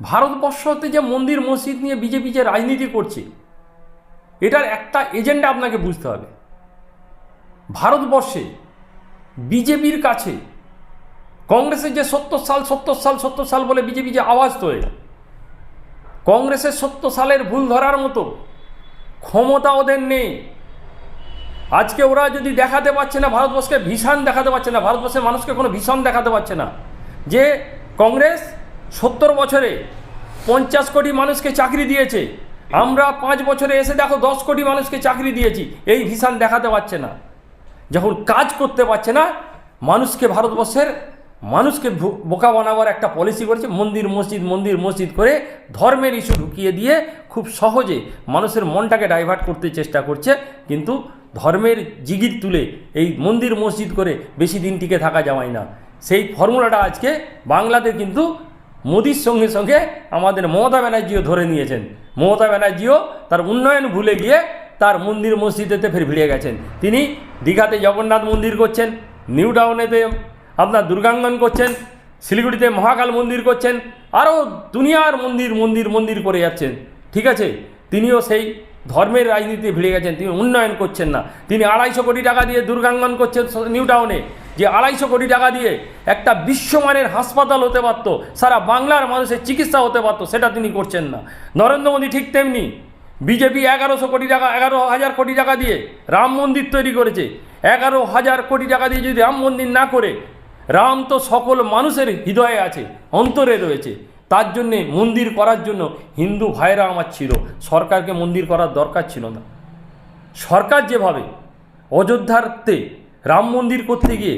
ভারতবর্ষতে যে মন্দির, মসজিদ নিয়ে বিজেপি যে রাজনীতি করছে, এটার একটা এজেন্ডা আপনাকে বুঝতে হবে। ভারতবর্ষে বিজেপির কাছে কংগ্রেসের যে সত্তর সাল সত্তর সাল সত্তর সাল বলে বিজেপি যে আওয়াজ তোলে, কংগ্রেসের সত্তর সালের ভুল ধরার মতো ক্ষমতা ওদের নেই। আজকে ওরা যদি দেখাতে পারছে না, ভারতবর্ষকে ভীষণ দেখাতে পারছে না, ভারতবর্ষের মানুষকে কোনো ভীষণ দেখাতে পারছে না যে কংগ্রেস সত্তর বছরে পঞ্চাশ কোটি মানুষকে চাকরি দিয়েছে। আমরা পাঁচ বছরে এসে দেখো দশ কোটি মানুষকে চাকরি দিয়েছি। এই ভীষণ দেখাতে পারছে না। যখন কাজ করতে পারছে না, মানুষকে ভারতবর্ষের মানুষকে বোকা বানাবার একটা পলিসি করেছে, মন্দির, মসজিদ মন্দির, মসজিদ করে ধর্মের ইস্যু ঢুকিয়ে দিয়ে খুব সহজে মানুষের মনটাকে ডাইভার্ট করতে চেষ্টা করছে। কিন্তু ধর্মের জিগির তুলে এই মন্দির, মসজিদ করে বেশি দিন টিকে থাকা যাওয়ায় না। সেই ফর্মুলাটা আজকে বাংলাতে কিন্তু মোদির সঙ্গে সঙ্গে আমাদের মমতা ব্যানার্জিও ধরে নিয়েছেন। মমতা ব্যানার্জিও তার উন্নয়ন ভুলে গিয়ে তার মন্দির মসজিদেতে ফের ভিড়ে গেছেন। তিনি দীঘাতে জগন্নাথ মন্দির করছেন, নিউ টাউনেতে আপনার দুর্গাঙ্গন করছেন, শিলিগুড়িতে মহাকাল মন্দির করছেন, আরও দুনিয়ার মন্দির মন্দির মন্দির করে যাচ্ছেন। ঠিক আছে? তিনিও সেই ধর্মের রাজনীতি ভিড়ে গেছেন, তিনি উন্নয়ন করছেন না। তিনি আড়াইশো কোটি টাকা দিয়ে দুর্গাঙ্গন করছেন নিউ টাউনে। যে আড়াইশো কোটি টাকা দিয়ে একটা বিশ্বমানের হাসপাতাল হতে পারত, সারা বাংলার মানুষের চিকিৎসা হতে পারত, সেটা তিনি করছেন না। নরেন্দ্র মোদী ঠিক তেমনি বিজেপি এগারোশো কোটি টাকা, এগারো হাজার কোটি টাকা দিয়ে রাম মন্দির তৈরি করেছে। এগারো হাজার কোটি টাকা দিয়ে যদি রাম মন্দির না করে, রাম তো সকল মানুষের হৃদয়ে আছে, অন্তরে রয়েছে। তার জন্যে মন্দির করার জন্য হিন্দু ভাইরা আমার ছিল, সরকারকে মন্দির করার দরকার ছিল না। সরকার যেভাবে অযোধ্যাতে রাম মন্দির করতে গিয়ে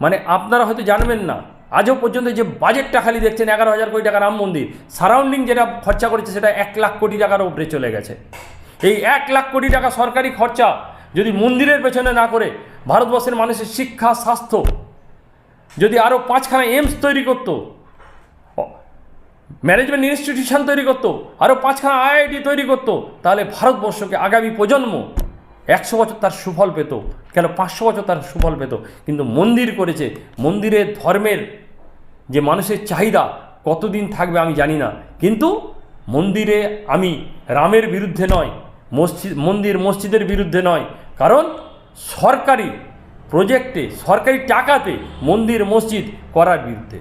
মানে আপনারা হয়তো জানবেন না, আজও পর্যন্ত যে বাজেটটা খালি দেখছেন এগারো হাজার কোটি টাকা রাম মন্দির সারাউন্ডিং যেটা খরচা করেছে সেটা এক লাখ কোটি টাকার উপরে চলে গেছে। এই এক লাখ কোটি টাকা সরকারি খরচা যদি মন্দিরের পেছনে না করে, ভারতবর্ষের মানুষের শিক্ষা, স্বাস্থ্য, যদি আরও পাঁচখানা এইমস তৈরি করতো ম্যানেজমেন্ট ইনস্টিটিউশন তৈরি করতো আরও পাঁচখানা আইআইটি তৈরি করতো, তাহলে ভারতবর্ষকে আগামী প্রজন্ম একশো বছর তার সুফল পেত, কেন পাঁচশো বছর তার সুফল পেত? কিন্তু মন্দির করেছে, মন্দিরের ধর্মের যে মানুষের চাহিদা কতদিন থাকবে আমি জানি না। কিন্তু মন্দিরে আমি রামের বিরুদ্ধে নয়, মসজিদ, মন্দির মসজিদের বিরুদ্ধে নয়, কারণ সরকারি প্রজেক্টে সরকারি টাকাতে মন্দির মসজিদ করার বিরুদ্ধে।